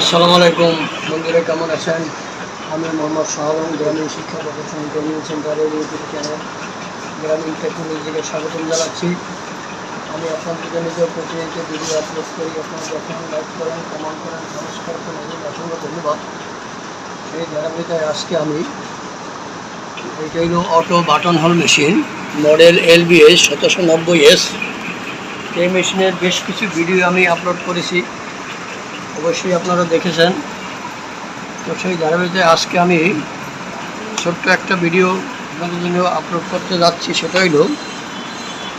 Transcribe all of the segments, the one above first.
আসসালামু আলাইকুম। বন্ধুরা, কেমন আছেন? আমি মোহাম্মদ শাহবান, গ্রামীণ শিক্ষা প্রতিষ্ঠান, গ্রামীণ সেন্টারের ইউটিউব চ্যানেল, গ্রামীণ টেকনোলজিকে স্বাগতম জানাচ্ছি। আমি আপনাদের জন্য যে প্রতিনিয়ত ভিডিও আপলোড করি, আপনারা দেখেন লাইক করেন কমেন্ট করেন সাবস্ক্রাইব করেন অসংখ্য ধন্যবাদ। এই ধারাবাহিকতায় আজকে আমি এইটা হলো অটো বাটন হল machine model L B S সতেরোশো নব্বই এস এই মেশিনের বেশ কিছু ভিডিও আমি আপলোড করেছি। অবশ্যই আপনারা দেখেছেন। তো সেই ধারাবাহিকতায় আজকে আমি ছোট্ট একটা ভিডিও আপনাদের জন্য আপলোড করতে যাচ্ছি সেটা হইল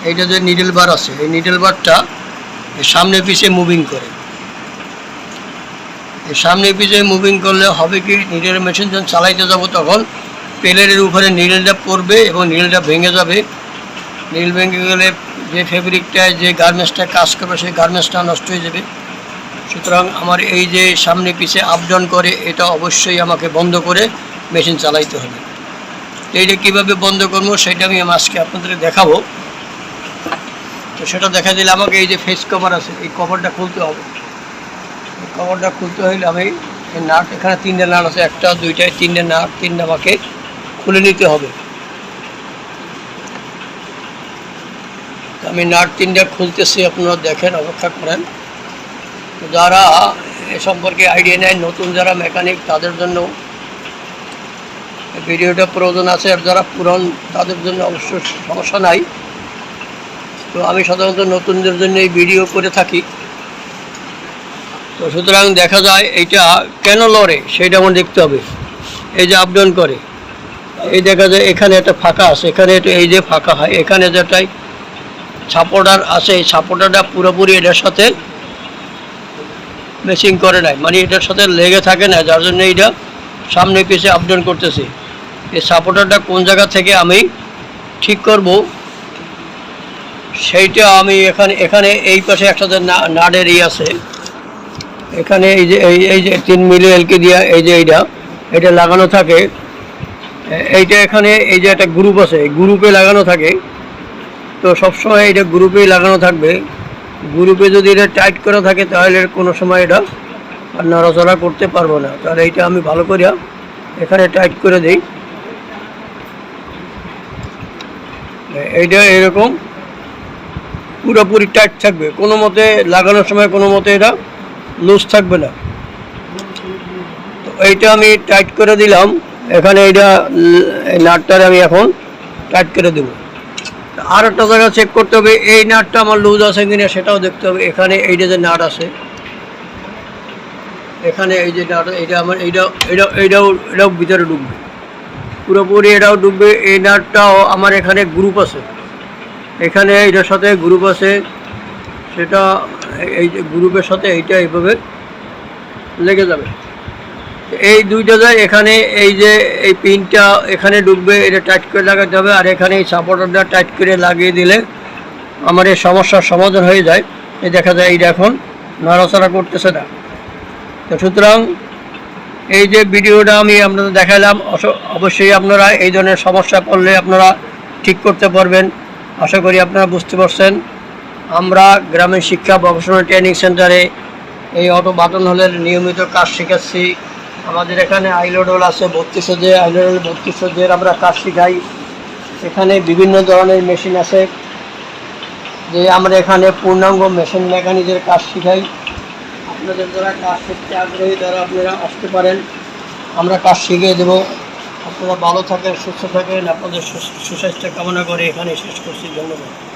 এইটা যে নিডেল বার আছে, এই নিডেল বারটা সামনে পিছিয়ে মুভিং করে। এই সামনে পিছিয়ে মুভিং করলে হবে কি নিডেল মেশিন যখন চালাইতে যাব তখন পেলের উপরে নিডেলটা পড়বে এবং নিডেলটা ভেঙে যাবে। নীল ভেঙে গেলে যে ফেব্রিকটায় যে গার্মেন্টসটা কাজ করবে, সেই গার্মেন্টসটা নষ্ট হয়ে যাবে। সুতরাং আমার এই যে সামনে পিছে আপ ডাউন করে, এটা অবশ্যই আমাকে বন্ধ করে মেশিন চালাইতে হবে। এইটা কীভাবে বন্ধ করব সেটা আমি আজকে আপনাদের দেখাবো। তো সেটা দেখা দিলে আমাকে এই যে ফেস কভার আছে, এই কভারটা খুলতে হবে। এই কভারটা খুলতে হলে আমি এই নাট, এখানে তিনটে নাট আছে, একটা দুইটায় তিনটে নাট, তিনটে আমাকে খুলে নিতে হবে। আমি নাট তিনটা খুলতেছি, আপনারা দেখেন, অপেক্ষা করেন। যারা এ সম্পর্কে আইডিয়া নেয়, নতুন যারা মেকানিক তাদের জন্য ভিডিওটা প্রয়োজন আছে, আর যারা পুরন, তাদের জন্য অবশ্য সমস্যা নাই। তো আমি সাধারণত নতুনদের জন্য এই ভিডিও করে থাকি। তো সুতরাং দেখা যায়, এইটা কেন লড়ে, সেটা আমার দেখতে হবে। এই যে আপডাউন করে, এই দেখা যায় এখানে একটা ফাঁকা আছে, এখানে এই যে ফাঁকা হয়, এখানে যেটাই সাপোর্টার আছে, এই সাপোর্টারটা পুরোপুরি এটার সাথে মেশিং করে নাই। মানে এটার সাথে লেগে থাকে না, যার জন্য এইটা সামনে পিছে আপডাউন করতেছে। এই সাপোর্টারটা কোন জায়গা থেকে আমি ঠিক করব? সেইটা আমি এখানে এখানে এই পাশে একসাথে না- নাটের ই আছে। এখানে এই যে এই এই যে তিন মিলি এলকে দিয়া এই যে এইটা, এটা লাগানো থাকে। এইটা এখানে এই যে একটা গ্রুপ আছে গ্রুপে লাগানো থাকে। তো সবসময় এটা গ্রুপেই লাগানো থাকবে। গ্রুপে যদি এটা টাইট করা থাকে, তাহলে কোনো সময় এটা আর নড়াচড়া করতে পারব না। তাহলে এইটা আমি ভালো করে এখানে টাইট করে দিই। এইটা এরকম পুরোপুরি টাইট থাকবে। কোনো মতে লাগানোর সময় কোনো মতে এটা লুজ থাকবে না। তো এইটা আমি টাইট করে দিলাম। এখানে এইটা নাটটারে আমি এখন টাইট করে দেবো। আর একটা জায়গা চেক করতে হবে, এই নাটটা আমার লুজ আছে কিনা সেটাও দেখতে হবে। এখানে এইটা যে নাট আছে, এখানে এই যে নাট, এইটা আমার, এইটা এটা এইটাও, এটাও ভিতরে ডুববে পুরোপুরি এটাও ডুববে এই নাটটাও আমার এখানে গ্রুপ আছে। এখানে এটার সাথে গ্রুপ আছে, সেটা, এই গ্রুপের সাথে এইটা এইভাবে লেগে যাবে। এই দুইটা যায় এখানে এই যে, এই পিনটা এখানে ডুববে এটা টাইট করে লাগাতে হবে, আর এখানে এই সাপোর্টারটা টাইট করে লাগিয়ে দিলে আমার এই সমস্যার সমাধান হয়ে যায়। এই দেখা যায় এইটা এখন নড়াচড়া করতেছে না। তো সুতরাং এই যে ভিডিওটা আমি আপনাদের দেখালাম অবশ্যই আপনারা এই ধরনের সমস্যা পড়লে আপনারা ঠিক করতে পারবেন। আশা করি আপনারা বুঝতে পারছেন। আমরা গ্রামীণ শিক্ষা প্রফেশনাল ট্রেনিং সেন্টারে এই অটো বাটন হলের নিয়মিত কাজ শেখাচ্ছি। আমাদের এখানে আইলোডোল আছে, বত্রিশ হাজার আইলোডোল বত্রিশ হাজার আমরা কাজ শিখাই। এখানে বিভিন্ন ধরনের মেশিন আছে। যে আমরা এখানে পূর্ণাঙ্গ মেশিন মেকানিকের কাজ শিখাই। আপনাদের যারা কাজ শিখতে আগ্রহী, তারা আপনারা আসতে পারেন। আমরা কাজ শিখিয়ে দেবো। আপনারা ভালো থাকেন, সুস্থ থাকেন। আপনাদের সুস্বাস্থ্য কামনা করে এখানে শেষ করছি। ধন্যবাদ।